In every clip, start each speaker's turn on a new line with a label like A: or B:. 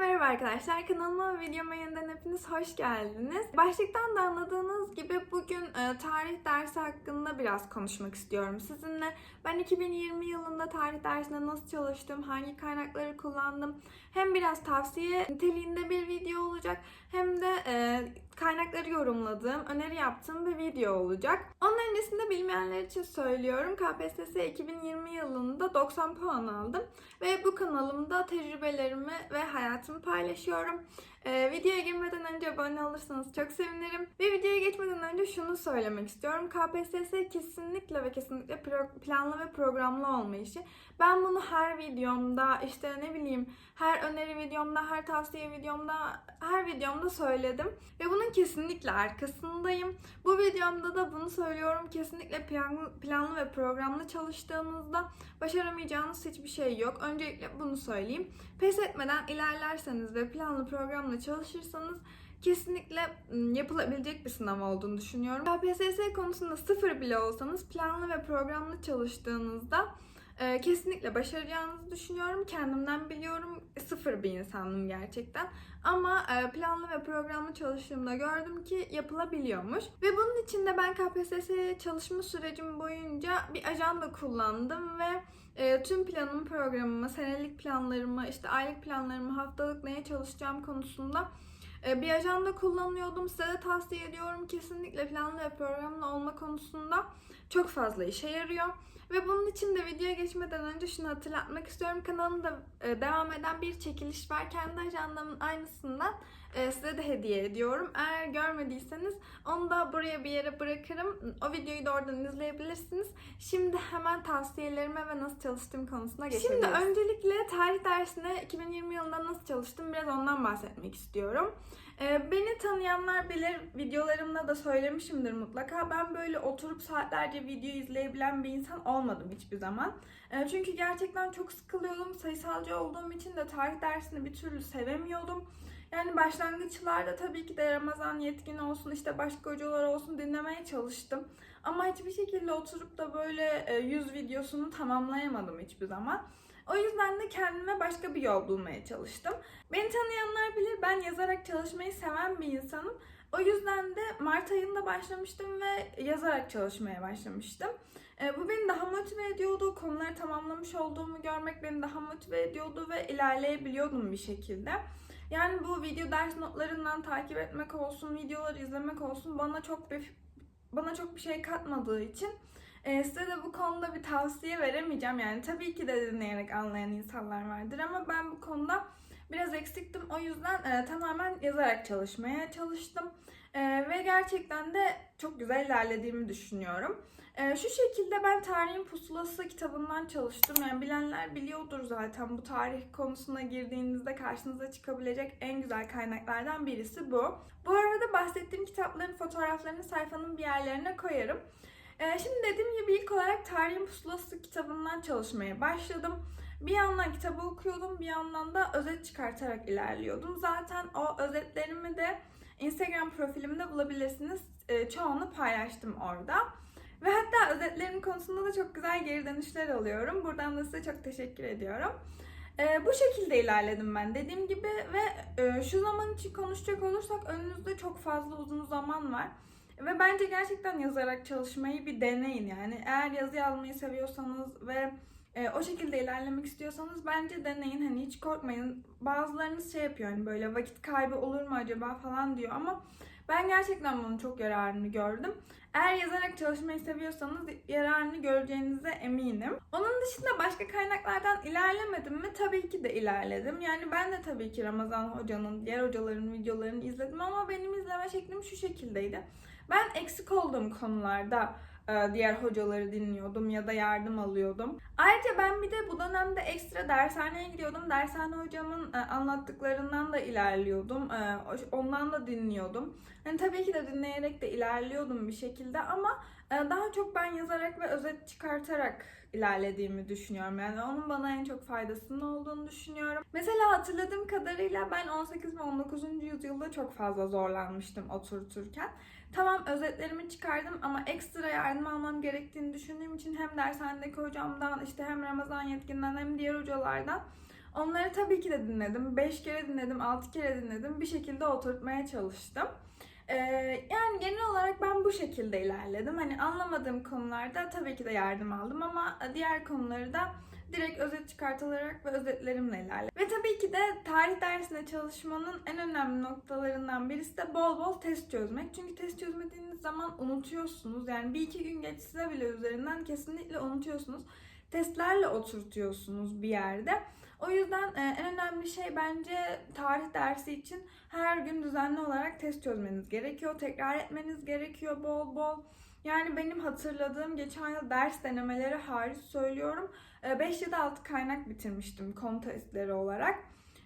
A: merhaba arkadaşlar. Kanalıma ve videoma yeniden hepiniz hoş geldiniz. Başlıktan da anladığınız gibi bugün e, tarih dersi hakkında biraz konuşmak istiyorum sizinle. Ben 2020 yılında tarih dersinde nasıl çalıştım, hangi kaynakları kullandım, hem biraz tavsiye niteliğinde bir video olacak hem de e, kaynakları yorumladığım, öneri yaptığım bir video olacak. Onun öncesinde bilmeyenler için söylüyorum. KPSS 2020 yılında 90 puan aldım ve bu kanalımda tecrübelerimi ve hayatımı paylaşıyorum. Ee, videoya girmeden önce abone olursanız çok sevinirim. Ve videoya geçmeden önce şunu söylemek istiyorum. KPSS kesinlikle ve kesinlikle planlı ve programlı olma işi. Ben bunu her videomda, işte ne bileyim, her öneri videomda, her tavsiye videomda, her videomda söyledim. Ve bunun kesinlikle arkasındayım. Bu videomda da bunu söylüyorum. Kesinlikle planlı, planlı ve programlı çalıştığınızda başaramayacağınız hiçbir şey yok. Öncelikle bunu söyleyeyim. Pes etmeden ilerlerseniz ve planlı programlı çalışırsanız kesinlikle yapılabilecek bir sınav olduğunu düşünüyorum. KPSS konusunda sıfır bile olsanız planlı ve programlı çalıştığınızda e, kesinlikle başaracağınızı düşünüyorum. Kendimden biliyorum. Sıfır bir insanım gerçekten. Ama e, planlı ve programlı çalıştığımda gördüm ki yapılabiliyormuş. Ve bunun için de ben KPSS çalışma sürecim boyunca bir ajanda kullandım ve e, tüm planımı, programımı, senelik planlarımı, işte aylık planlarımı, haftalık neye çalışacağım konusunda e, bir ajanda kullanıyordum. Size de tavsiye ediyorum. Kesinlikle planlı ve programlı olma konusunda çok fazla işe yarıyor. Ve bunun için de videoya geçmeden önce şunu hatırlatmak istiyorum. Kanalımda e, devam eden bir çekiliş var. Kendi ajandamın aynısından e, size de hediye ediyorum. Eğer görmediyseniz onu da buraya bir yere bırakırım. O videoyu da oradan izleyebilirsiniz. Şimdi hemen tavsiyelerime ve nasıl çalıştığım konusuna geçebiliriz. Şimdi öncelikle tarih dersine 2020 yılında nasıl çalıştım biraz ondan bahsetmek istiyorum. Ee, Beni tanıyanlar bilir, videolarımda da söylemişimdir mutlaka. Ben böyle oturup saatlerce video izleyebilen bir insan olmadım hiçbir zaman. Ee, Çünkü gerçekten çok sıkılıyordum. Sayısalcı olduğum için de tarih dersini bir türlü sevemiyordum. Yani başlangıçlarda tabii ki de Ramazan yetkin olsun, işte başka hocalar olsun dinlemeye çalıştım. Ama hiçbir şekilde oturup da böyle e, 100 videosunu tamamlayamadım hiçbir zaman. O yüzden de kendime başka bir yol bulmaya çalıştım. Beni tanıyanlar bilir ben yazarak çalışmayı seven bir insanım. O yüzden de Mart ayında başlamıştım ve yazarak çalışmaya başlamıştım. E, bu beni daha motive ediyordu. Konuları tamamlamış olduğumu görmek beni daha motive ediyordu ve ilerleyebiliyordum bir şekilde. Yani bu video ders notlarından takip etmek olsun, videoları izlemek olsun bana çok bir bana çok bir şey katmadığı için e, size de bu konuda bir tavsiye veremeyeceğim. Yani tabii ki de dinleyerek anlayan insanlar vardır ama ben bu konuda biraz eksiktim. O yüzden e, tamamen yazarak çalışmaya çalıştım. E, ve gerçekten de çok güzel ilerlediğimi düşünüyorum. E, şu şekilde ben Tarihin Pusulası kitabından çalıştım. Yani bilenler biliyordur zaten bu tarih konusuna girdiğinizde karşınıza çıkabilecek en güzel kaynaklardan birisi bu. Bu arada bahsettiğim kitapların fotoğraflarını sayfanın bir yerlerine koyarım. Ee, şimdi dediğim gibi ilk olarak Tarihin Pusulası kitabından çalışmaya başladım. Bir yandan kitabı okuyordum, bir yandan da özet çıkartarak ilerliyordum. Zaten o özetlerimi de Instagram profilimde bulabilirsiniz. Ee, çoğunu paylaştım orada. Ve hatta özetlerim konusunda da çok güzel geri dönüşler alıyorum. Buradan da size çok teşekkür ediyorum. Ee, bu şekilde ilerledim ben dediğim gibi ve e, şu zaman için konuşacak olursak önünüzde çok fazla uzun zaman var. Ve bence gerçekten yazarak çalışmayı bir deneyin yani. Eğer yazı yazmayı seviyorsanız ve e, o şekilde ilerlemek istiyorsanız bence deneyin. Hani hiç korkmayın. Bazılarınız şey yapıyor hani böyle vakit kaybı olur mu acaba falan diyor ama ben gerçekten bunun çok yararını gördüm. Eğer yazarak çalışmayı seviyorsanız yararını göreceğinize eminim. Onun dışında başka kaynaklardan ilerlemedim mi? Tabii ki de ilerledim. Yani ben de tabii ki Ramazan hocanın, diğer hocaların videolarını izledim ama benim izleme şeklim şu şekildeydi. Ben eksik olduğum konularda e, diğer hocaları dinliyordum ya da yardım alıyordum. Ayrıca ben bir de bu dönemde ekstra dershaneye gidiyordum. Dershane hocamın e, anlattıklarından da ilerliyordum. E, Ondan da dinliyordum. Yani tabii ki de dinleyerek de ilerliyordum bir şekilde ama daha çok ben yazarak ve özet çıkartarak ilerlediğimi düşünüyorum. Yani onun bana en çok faydasının olduğunu düşünüyorum. Mesela hatırladığım kadarıyla ben 18 ve 19. yüzyılda çok fazla zorlanmıştım oturturken. Tamam özetlerimi çıkardım ama ekstra yardım almam gerektiğini düşündüğüm için hem dershanedeki hocamdan işte hem Ramazan yetkinden hem diğer hocalardan Onları tabii ki de dinledim. 5 kere dinledim, 6 kere dinledim. Bir şekilde oturtmaya çalıştım. Ee, yani genel olarak ben bu şekilde ilerledim. Hani anlamadığım konularda tabii ki de yardım aldım ama diğer konuları da direkt özet çıkartılarak ve özetlerimle ilerledim. Ve tabii ki de tarih dersinde çalışmanın en önemli noktalarından birisi de bol bol test çözmek. Çünkü test çözmediğiniz zaman unutuyorsunuz. Yani bir iki gün geçse bile üzerinden kesinlikle unutuyorsunuz. Testlerle oturtuyorsunuz bir yerde. O yüzden e, en önemli şey bence tarih dersi için her gün düzenli olarak test çözmeniz gerekiyor. Tekrar etmeniz gerekiyor bol bol. Yani benim hatırladığım geçen yıl ders denemeleri hariç söylüyorum. 5 ya da 6 kaynak bitirmiştim konu testleri olarak.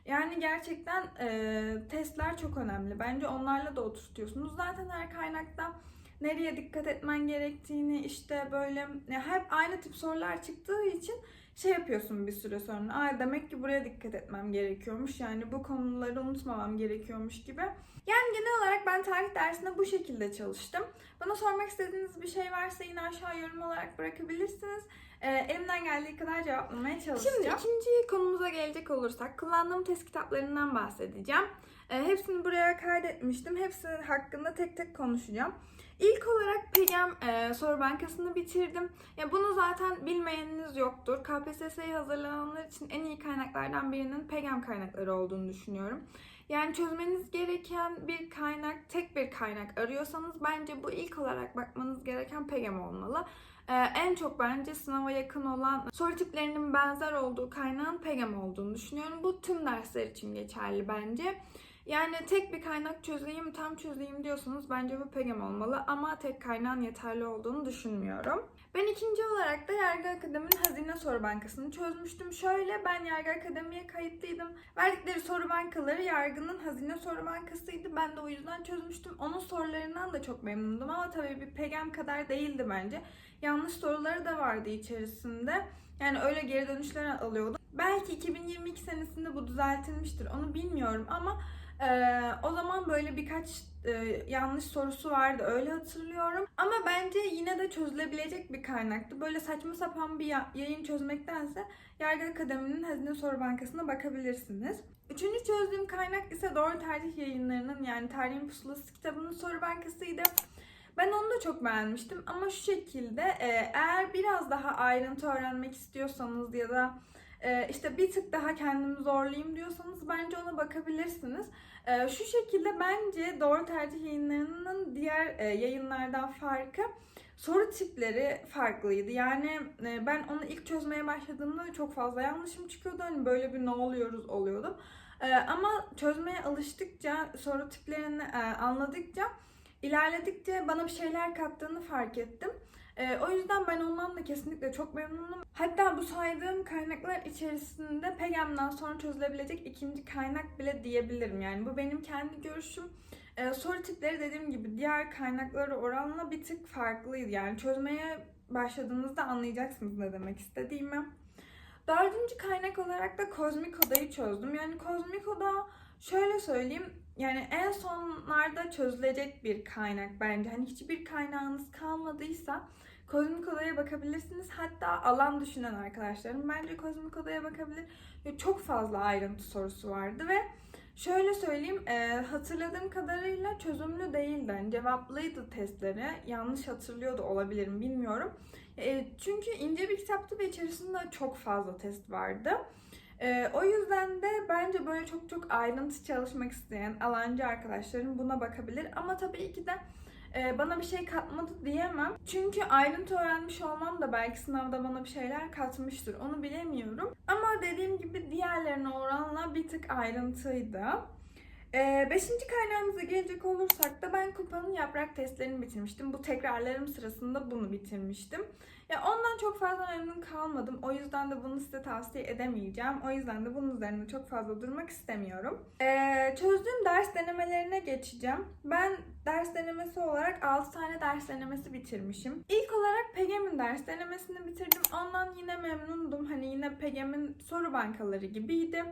A: Yani gerçekten e, testler çok önemli. Bence onlarla da oturtuyorsunuz. Zaten her kaynakta nereye dikkat etmen gerektiğini işte böyle hep aynı tip sorular çıktığı için şey yapıyorsun bir süre sonra. Aa demek ki buraya dikkat etmem gerekiyormuş. Yani bu konuları unutmamam gerekiyormuş gibi. Yani genel olarak ben tarih dersinde bu şekilde çalıştım. Bana sormak istediğiniz bir şey varsa yine aşağı yorum olarak bırakabilirsiniz. Ee, elimden geldiği kadar cevaplamaya çalışacağım. Şimdi ikinci konumuza gelecek olursak kullandığım test kitaplarından bahsedeceğim. Ee, hepsini buraya kaydetmiştim. Hepsi hakkında tek tek konuşacağım. İlk olarak PEGEM e, soru bankasını bitirdim. Ya bunu zaten bilmeyeniniz yoktur. KPSS'ye hazırlananlar için en iyi kaynaklardan birinin PEGEM kaynakları olduğunu düşünüyorum. Yani çözmeniz gereken bir kaynak, tek bir kaynak arıyorsanız bence bu ilk olarak bakmanız gereken PEGEM olmalı. Ee, en çok bence sınava yakın olan soru tiplerinin benzer olduğu kaynağın PEGEM olduğunu düşünüyorum. Bu tüm dersler için geçerli bence. Yani tek bir kaynak çözeyim, tam çözeyim diyorsanız bence bu PEGEM olmalı ama tek kaynağın yeterli olduğunu düşünmüyorum. Ben ikinci olarak da Yargı Akademi'nin Hazine Soru Bankası'nı çözmüştüm. Şöyle ben Yargı Akademi'ye kayıtlıydım. Verdikleri soru bankaları Yargı'nın Hazine Soru Bankası'ydı. Ben de o yüzden çözmüştüm. Onun sorularından da çok memnundum ama tabii bir PEGEM kadar değildi bence. Yanlış soruları da vardı içerisinde. Yani öyle geri dönüşler alıyordum. Belki 2022 senesinde bu düzeltilmiştir. Onu bilmiyorum ama ee, o zaman böyle birkaç e, yanlış sorusu vardı öyle hatırlıyorum. Ama bence yine de çözülebilecek bir kaynaktı. Böyle saçma sapan bir ya- yayın çözmektense Yargı Akademi'nin Hazine Soru Bankası'na bakabilirsiniz. Üçüncü çözdüğüm kaynak ise Doğru Tercih Yayınları'nın yani Tarihin Pusulası kitabının soru bankasıydı. Ben onu da çok beğenmiştim ama şu şekilde eğer biraz daha ayrıntı öğrenmek istiyorsanız ya da işte bir tık daha kendimi zorlayayım diyorsanız bence ona bakabilirsiniz. E, şu şekilde bence Doğru Tercih yayınlarının diğer e, yayınlardan farkı soru tipleri farklıydı. Yani e, ben onu ilk çözmeye başladığımda çok fazla yanlışım çıkıyordu. Hani böyle bir ne oluyoruz oluyordum. E, ama çözmeye alıştıkça, soru tiplerini e, anladıkça, ilerledikçe bana bir şeyler kattığını fark ettim. E, o yüzden ben ondan da kesinlikle çok memnunum. Hatta bu saydığım kaynaklar içerisinde PEGEM'den sonra çözülebilecek ikinci kaynak bile diyebilirim. Yani bu benim kendi görüşüm. E, soru tipleri dediğim gibi diğer kaynaklara oranla bir tık farklıydı. Yani çözmeye başladığınızda anlayacaksınız ne demek istediğimi. Dördüncü kaynak olarak da Kozmik Oda'yı çözdüm. Yani Kozmik Oda şöyle söyleyeyim yani en sonlarda çözülecek bir kaynak bence. Hani hiçbir kaynağınız kalmadıysa Kozmik Oda'ya bakabilirsiniz. Hatta alan düşünen arkadaşlarım bence Kozmik Oda'ya bakabilir. Çok fazla ayrıntı sorusu vardı ve şöyle söyleyeyim e, hatırladığım kadarıyla çözümlü değildi. Yani cevaplıydı testleri. Yanlış hatırlıyordu olabilirim bilmiyorum. E, çünkü ince bir kitaptı ve içerisinde çok fazla test vardı. Ee, o yüzden de bence böyle çok çok ayrıntı çalışmak isteyen alancı arkadaşlarım buna bakabilir. Ama tabii ki de e, bana bir şey katmadı diyemem. Çünkü ayrıntı öğrenmiş olmam da belki sınavda bana bir şeyler katmıştır. Onu bilemiyorum. Ama dediğim gibi diğerlerine oranla bir tık ayrıntıydı. Ee, beşinci kaynağımıza gelecek olursak da ben kupanın yaprak testlerini bitirmiştim. Bu tekrarlarım sırasında bunu bitirmiştim. Ya ondan çok fazla memnun kalmadım. O yüzden de bunu size tavsiye edemeyeceğim. O yüzden de bunun üzerinde çok fazla durmak istemiyorum. Ee, çözdüğüm ders denemelerine geçeceğim. Ben ders denemesi olarak 6 tane ders denemesi bitirmişim. İlk olarak PEGEM'in ders denemesini bitirdim. Ondan yine memnundum. Hani yine PEGEM'in soru bankaları gibiydi.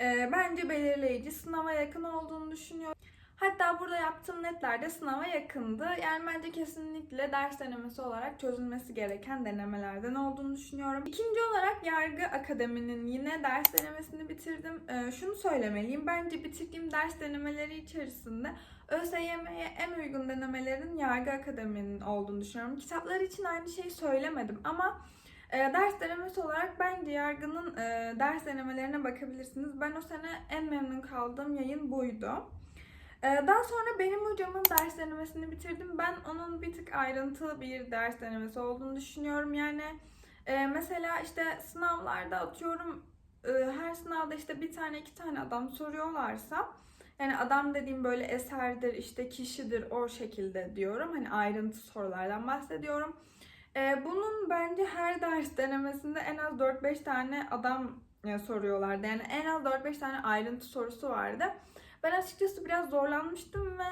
A: Ee, bence belirleyici, sınava yakın olduğunu düşünüyorum. Hatta burada yaptığım netler de sınava yakındı. Yani bence kesinlikle ders denemesi olarak çözülmesi gereken denemelerden olduğunu düşünüyorum. İkinci olarak Yargı Akademi'nin yine ders denemesini bitirdim. Ee, şunu söylemeliyim. Bence bitirdiğim ders denemeleri içerisinde ÖSYM'ye en uygun denemelerin Yargı Akademi'nin olduğunu düşünüyorum. Kitaplar için aynı şeyi söylemedim ama e, ders denemesi olarak bence Yargı'nın e, ders denemelerine bakabilirsiniz. Ben o sene en memnun kaldığım yayın buydu. Ee, Daha sonra benim hocamın ders denemesini bitirdim. Ben onun bir tık ayrıntılı bir ders denemesi olduğunu düşünüyorum. Yani e, mesela işte sınavlarda atıyorum e, her sınavda işte bir tane iki tane adam soruyorlarsa yani adam dediğim böyle eserdir işte kişidir o şekilde diyorum. Hani ayrıntı sorulardan bahsediyorum. E, bunun bence her ders denemesinde en az 4-5 tane adam soruyorlardı. Yani en az 4-5 tane ayrıntı sorusu vardı. Ben açıkçası biraz zorlanmıştım ve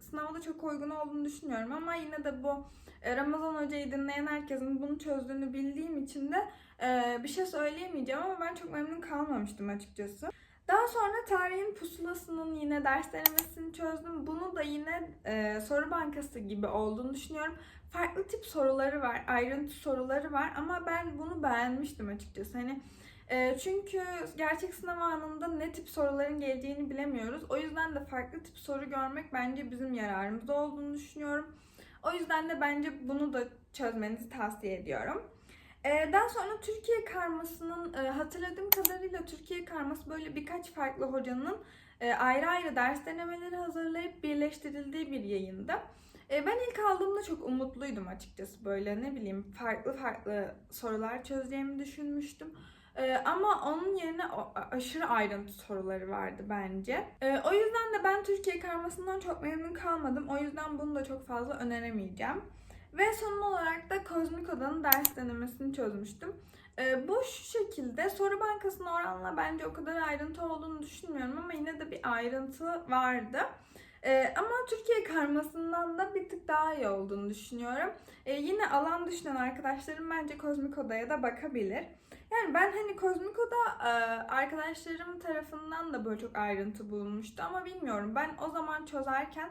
A: sınava da çok uygun olduğunu düşünüyorum ama yine de bu e, Ramazan Hoca'yı dinleyen herkesin bunu çözdüğünü bildiğim için de e, bir şey söyleyemeyeceğim ama ben çok memnun kalmamıştım açıkçası. Daha sonra tarihin pusulasının yine ders denemesini çözdüm. Bunu da yine e, soru bankası gibi olduğunu düşünüyorum. Farklı tip soruları var, ayrıntı soruları var ama ben bunu beğenmiştim açıkçası. Hani e, çünkü gerçek sınav anında ne tip soruların geleceğini bilemiyoruz. O yüzden de farklı tip soru görmek bence bizim yararımızda olduğunu düşünüyorum. O yüzden de bence bunu da çözmenizi tavsiye ediyorum. Ee, Daha sonra Türkiye karmasının e, hatırladığım kadarıyla Türkiye karması böyle birkaç farklı hocanın e, ayrı ayrı ders denemeleri hazırlayıp birleştirildiği bir yayındı. E, Ben ilk aldığımda çok umutluydum açıkçası böyle ne bileyim farklı farklı sorular çözeceğimi düşünmüştüm. Ee, ama onun yerine aşırı ayrıntı soruları vardı bence. Ee, o yüzden de ben Türkiye karmasından çok memnun kalmadım. O yüzden bunu da çok fazla öneremeyeceğim. Ve son olarak da Kozmik Oda'nın ders denemesini çözmüştüm. Ee, bu şu şekilde soru bankasına oranla bence o kadar ayrıntı olduğunu düşünmüyorum ama yine de bir ayrıntı vardı. Ee, ama Türkiye karmasından da bir tık daha iyi olduğunu düşünüyorum. Ee, yine alan düşünen arkadaşlarım bence Kozmik Oda'ya da bakabilir. Yani ben hani Kozmik Oda e, arkadaşlarım tarafından da böyle çok ayrıntı bulunmuştu ama bilmiyorum ben o zaman çözerken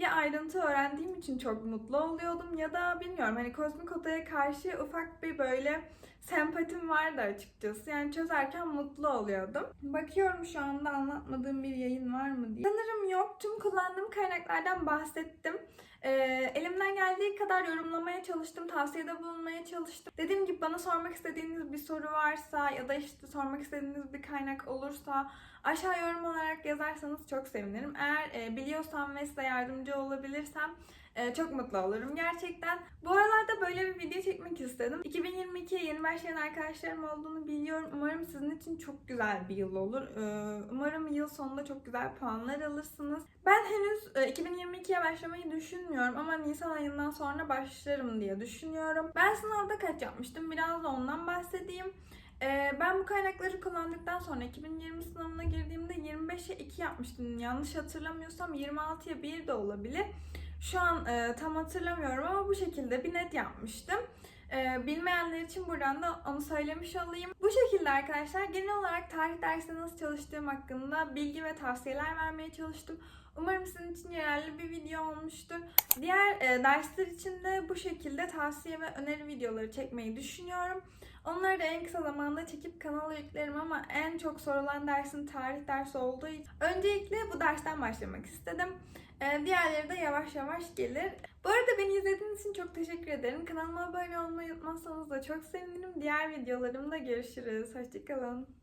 A: ya ayrıntı öğrendiğim için çok mutlu oluyordum ya da bilmiyorum hani Kozmik Oda'ya karşı ufak bir böyle sempatim vardı açıkçası. Yani çözerken mutlu oluyordum. Bakıyorum şu anda anlatmadığım bir yayın var mı diye. Sanırım yok. Tüm kullandığım kaynaklardan bahsettim. Ee, elimden geldiği kadar yorumlamaya çalıştım, tavsiyede bulunmaya çalıştım. Dediğim gibi bana sormak istediğiniz bir soru varsa ya da işte sormak istediğiniz bir kaynak olursa aşağı yorum olarak yazarsanız çok sevinirim. Eğer e, biliyorsam ve size yardımcı olabilirsem e, çok mutlu olurum gerçekten. Bu aralarda böyle bir video çekmek istedim. 2022'ye yeni başlayan arkadaşlarım olduğunu biliyorum. Umarım sizin için çok güzel bir yıl olur. Ee, Umarım yıl sonunda çok güzel puanlar alırsınız. Ben henüz e, 2022'ye başlamayı düşünmüyorum ama Nisan ayından sonra başlarım diye düşünüyorum. Ben sınavda kaç yapmıştım? Biraz da ondan bahsedeyim. Ee, ben bu kaynakları kullandıktan sonra 2020 sınavına girdiğimde 25'e 2 yapmıştım. Yanlış hatırlamıyorsam 26'ya 1 de olabilir. Şu an e, tam hatırlamıyorum ama bu şekilde bir net yapmıştım. E, bilmeyenler için buradan da onu söylemiş olayım. Bu şekilde arkadaşlar genel olarak tarih dersinde nasıl çalıştığım hakkında bilgi ve tavsiyeler vermeye çalıştım. Umarım sizin için yararlı bir video olmuştur. Diğer e, dersler için de bu şekilde tavsiye ve öneri videoları çekmeyi düşünüyorum. Onları da en kısa zamanda çekip kanala yüklerim ama en çok sorulan dersin tarih dersi olduğu için öncelikle bu dersten başlamak istedim. Ee, diğerleri de yavaş yavaş gelir. Bu arada beni izlediğiniz için çok teşekkür ederim. Kanalıma abone olmayı unutmazsanız da çok sevinirim. Diğer videolarımda görüşürüz. Hoşçakalın.